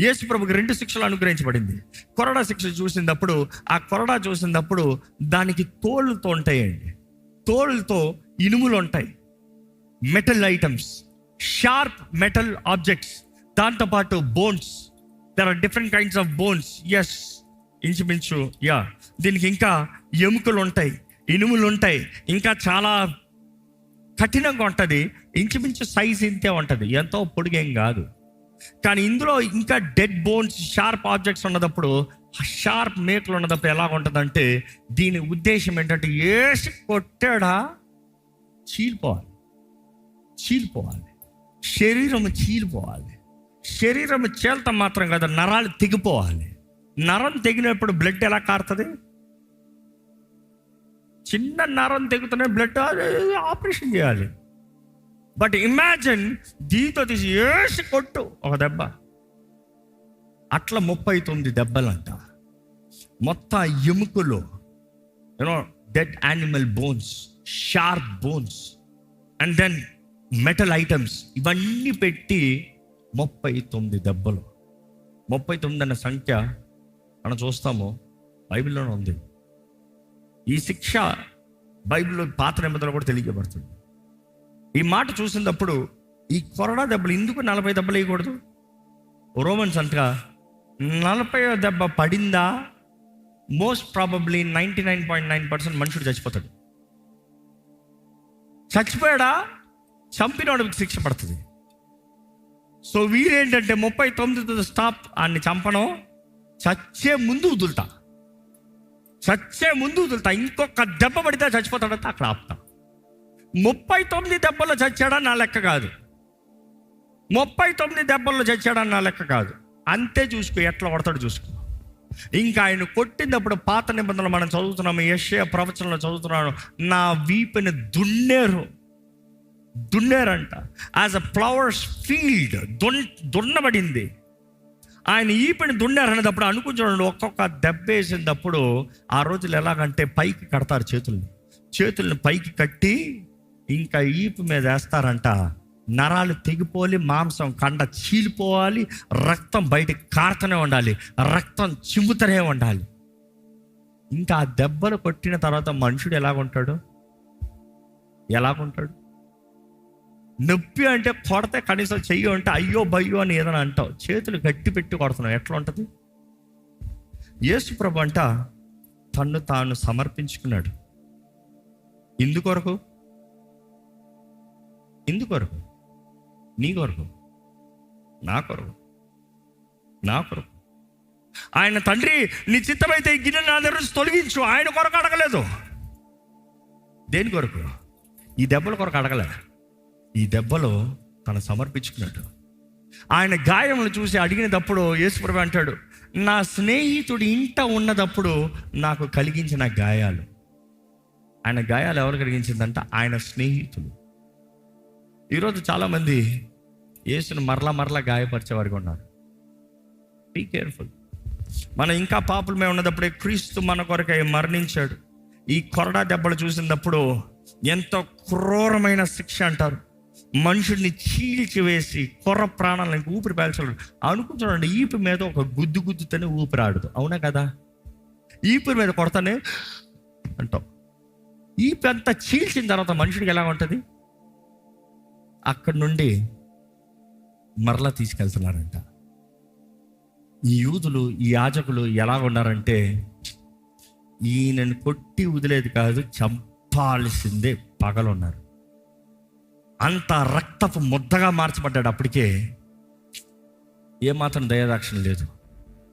యేసు ప్రభుకి రెండు శిక్షలు అనుగ్రహించబడింది. కొరడా శిక్ష చూసినప్పుడు ఆ కొరడా చూసినప్పుడు దానికి తోళ్ళతో ఉంటాయండి. తోళ్ళతో ఇనుములు ఉంటాయి. Metal items sharp metal objects దాంతోపాటు bones there are different kinds of bones yes ఇంచుమించు యా దీనికి ఇంకా ఎముకలు ఉంటాయి ఇనుములు ఉంటాయి. ఇంకా చాలా కఠినంగా ఉంటుంది. ఇంచుమించు సైజ్ ఇంతే ఉంటుంది. ఎంతో పొడిగేం కాదు. కానీ ఇందులో ఇంకా డెడ్ బోన్స్ షార్ప్ ఆబ్జెక్ట్స్ ఉన్నదప్పుడు షార్ప్ మేకలు ఉన్నదప్పుడు ఎలా ఉంటుందంటే దీని ఉద్దేశం ఏంటంటే ఏసి కొట్టాడా? చీలిపోవాలి. చీలిపోవాలి. శరీరం చీలిపోవాలి. శరీరం చీలత మాత్రం కాదు నరాలు తెగిపోవాలి. నరం తెగినప్పుడు బ్లడ్ ఎలా కారుతుంది? చిన్న నరం తెగుతున్న బ్లడ్ ఆపరేషన్ చేయాలి. బట్ ఇమాజిన్ దీంతో తీసి వేసి కొట్టు ఒక దెబ్బ. అట్లా ముప్పై తొమ్మిది దెబ్బలంట. మొత్తం ఎముకలు you know dead animal bones sharp bones and then metal items ఇవన్నీ పెట్టి ముప్పై తొమ్మిది దెబ్బలు. ముప్పై తొమ్మిది అన్న సంఖ్య మనం చూస్తాము బైబిల్లోనే ఉంది. ఈ శిక్ష బైబిల్లో పాత్ర నిబంధనలు కూడా తెలియజేయబడుతుంది. ఈ మాట చూసినప్పుడు ఈ కొరడా దెబ్బలు ఎందుకు నలభై దెబ్బలు వేయకూడదు? రోమన్స్ అంతగా నలభై దెబ్బ పడిందా? Most probably ninety nine point nine percent మనుషుడు చచ్చిపోతాడు. చచ్చిపోయాడా? చంపినోడికి శిక్ష పడుతుంది. సో వీరేంటంటే ముప్పై తొమ్మిది స్టాప్ అన్ని చంపడం చచ్చే ముందు వదులుతా. చచ్చే ముందు వదులుతా. ఇంకొక దెబ్బ పడితే చచ్చిపోతాడంటే అక్కడ ఆపుతా. ముప్పై తొమ్మిది దెబ్బలు చచ్చాడా నా లెక్క కాదు. ముప్పై తొమ్మిది దెబ్బల్లో చచ్చాడా నా లెక్క కాదు. అంతే చూసుకో ఎట్లా కొడతాడు చూసుకో. ఇంకా ఆయన కొట్టినప్పుడు పాత నిబంధనలు మనం చదువుతున్నాము యశ్య ప్రవచనంలో చదువుతున్నాను నా వీపుని దున్నేరు. దున్నేరంట. యాజ్ అ ఫ్లవర్స్ ఫీల్డ్ దున్ దున్నబడింది. ఆయన ఈపిని దున్నారు అనేటప్పుడు అనుకుంటున్నాడు ఒక్కొక్క దెబ్బ వేసినప్పుడు ఆ రోజులు ఎలాగంటే పైకి కడతారు చేతుల్ని. చేతుల్ని పైకి కట్టి ఇంకా ఈపు మీద వేస్తారంట. నరాలు తెగిపోలి మాంసం కండ చీలిపోవాలి రక్తం బయటికి కారుతూనే ఉండాలి రక్తం చిమ్ముతూనే ఉండాలి. ఇంకా ఆ దెబ్బలు కొట్టిన తర్వాత మనుషుడు ఎలాగుంటాడు? ఎలాగుంటాడు? నొప్పి అంటే కొడితే కనీసం చెయ్యి అంటే అయ్యో భయ్యో అని ఏదైనా అంటావు. చేతులు గట్టి పెట్టి కొడుతున్నావు. ఎట్లా ఉంటుంది? యేసు ప్రభు అంట తన్ను తాను సమర్పించుకున్నాడు. ఇందుకొరకు ఇందుకొరకు నీ కొరకు నా కొరకు నా కొరకు ఆయన తండ్రి నీ చిత్తమైతే ఈ గిన్నె నా దగ్గర నుంచి తొలగించు. ఆయన కొరకు అడగలేదు. దేని కొరకు? ఈ దెబ్బల కొరకు అడగలే. ఈ దెబ్బలో తను సమర్పించుకున్నాడు ఆయన గాయములు చూసి అడిగినప్పుడు యేసుప్రభు అంటాడు నా స్నేహితుడు ఇంట ఉన్నదప్పుడు నాకు కలిగించిన గాయాలు. ఆయన గాయాలు ఎవరు కలిగించిందంట? ఆయన స్నేహితుడు ఈరోజు చాలామంది యేసును మరలా మరలా గాయపరిచే వారికి ఉన్నారు. బీ కేర్ఫుల్ మనం ఇంకా పాపులమే ఉన్నదప్పుడే క్రీస్తు మన కొరకై మరణించాడు. ఈ కొరడా దెబ్బలు చూసినప్పుడు ఎంతో క్రూరమైన శిక్ష అంటారు. మనుషుడిని చీల్చివేసి కొర్ర ప్రాణాలను ఊపిరి పేల్చలేడు అనుకుంటున్నాడు ఈపు మీద ఒక గుద్దు గుద్దుతోనే ఊపిరాడదు అవునా కదా? ఈపురి మీద కొడతానే అంటాం. ఈపు అంతా చీల్చిన తర్వాత మనుషుడికి ఎలా ఉంటుంది? అక్కడి నుండి మరలా తీసుకెళ్తున్నారంట. ఈ యూదులు ఈ యాజకులు ఎలా ఉన్నారంటే ఈయనను కొట్టి వదిలేది కాదు చంపాల్సిందే పగలున్నారు అంత రక్తపు ముద్దగా మార్చబడ్డాడు అప్పటికే. ఏమాత్రం దయాదాక్షణ లేదు.